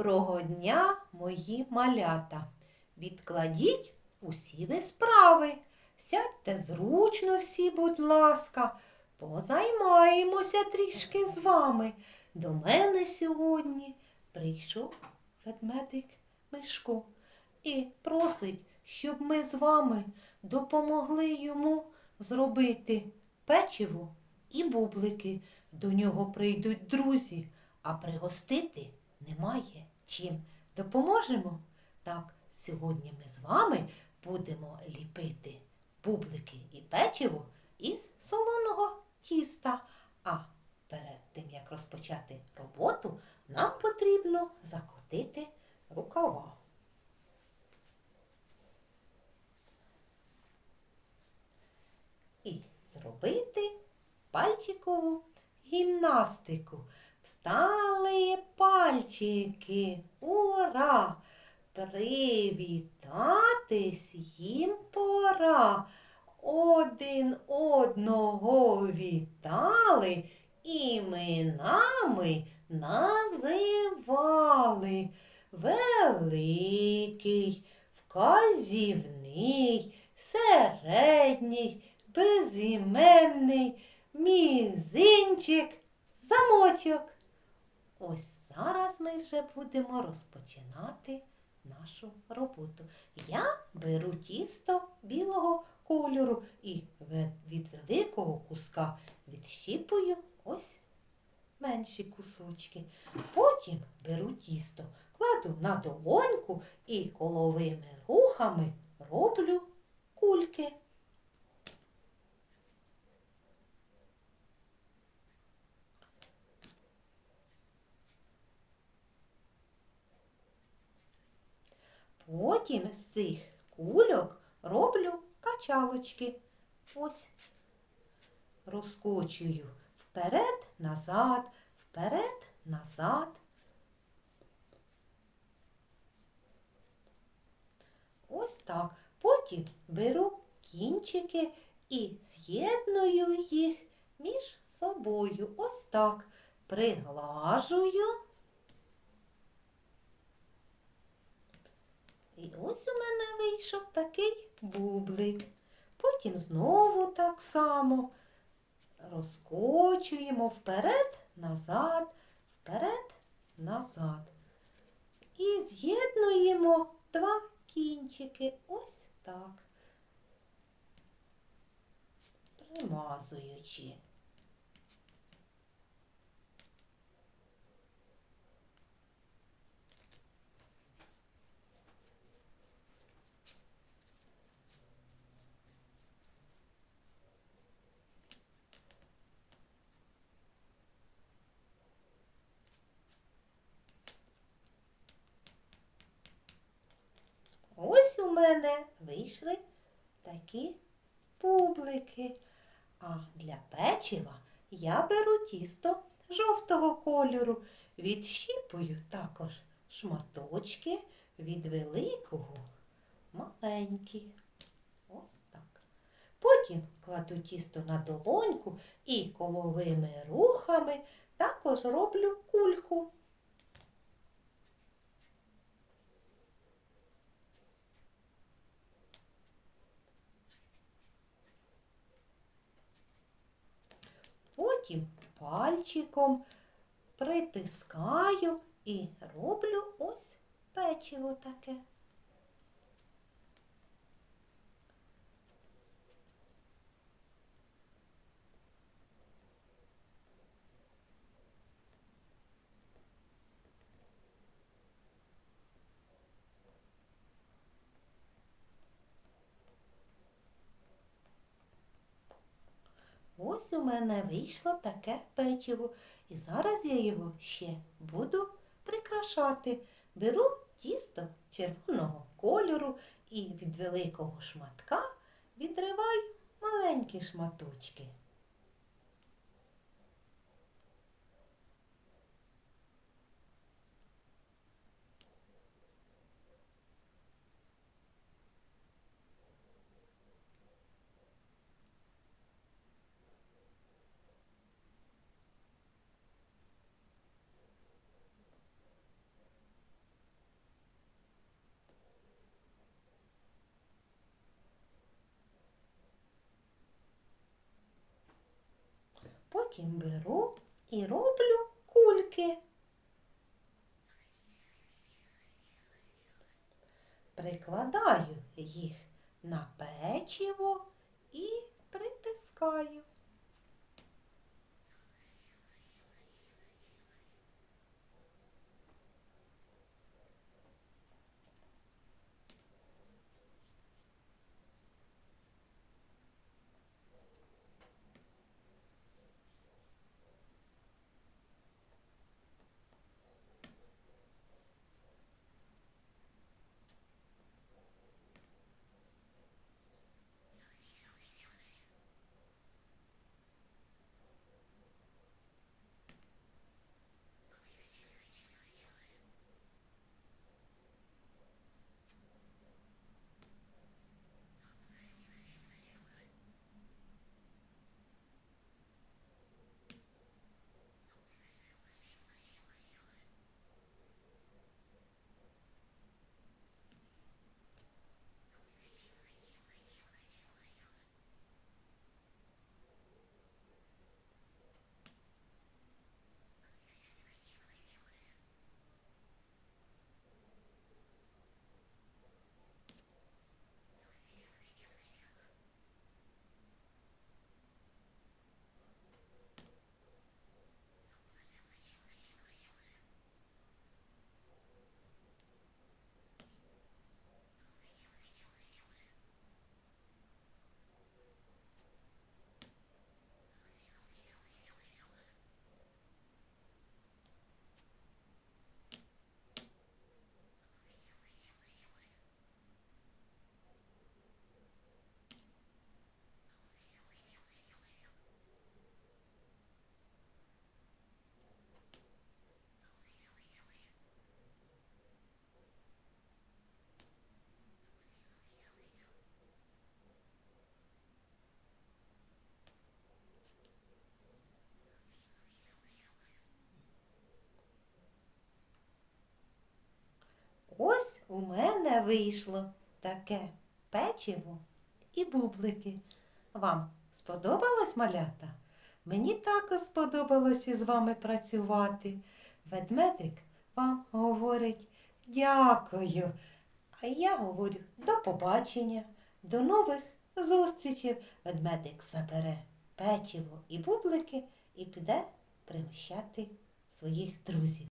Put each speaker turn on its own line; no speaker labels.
Доброго дня, мої малята! Відкладіть усі ви справи. Сядьте зручно всі, будь ласка, позаймаємося трішки з вами. До мене сьогодні прийшов ведмедик Мишко і просить, щоб ми з вами допомогли йому зробити печиво і бублики. До нього прийдуть друзі, а пригостити немає чим. Допоможемо? Так, сьогодні ми з вами будемо ліпити бублики і печиво із солоного тіста. А перед тим, як розпочати роботу, нам потрібно закотити рукава. І зробити пальчикову гімнастику. Встали пальчики, ура! Привітатись їм пора. Один одного вітали, іменами називали. Великий, вказівний, середній, безіменний, мізинчик, замочок. Ось зараз ми вже будемо розпочинати нашу роботу. Я беру тісто білого кольору і від великого куска відщіпую ось менші кусочки. Потім беру тісто, кладу на долоньку і коловими рухами роблю кульки. Потім з цих кульок роблю качалочки. Ось розкочую вперед, назад, вперед, назад. Ось так. Потім беру кінчики і з'єдную їх між собою. Ось так. Приглажую. І ось у мене вийшов такий бублик. Потім знову так само розкочуємо вперед, назад, вперед, назад. І з'єднуємо два кінчики. Ось так. Примазуючи. Ось у мене вийшли такі бублики. А для печива я беру тісто жовтого кольору, відщіпую також шматочки від великого маленькі. Ось так. Потім кладу тісто на долоньку і коловими рухами також роблю кульку. Потім пальчиком притискаю і роблю ось печиво таке. Ось у мене вийшло таке печиво. І зараз я його ще буду прикрашати. Беру тісто червоного кольору і від великого шматка відриваю маленькі шматочки. Потім беру і роблю кульки. Прикладаю їх на печиво і притискаю. У мене вийшло таке печиво і бублики. Вам сподобалось малята? Мені також сподобалось із вами працювати. Ведмедик вам говорить дякую. А я говорю до побачення, до нових зустрічей. Ведмедик забере печиво і бублики і піде пригощати своїх друзів.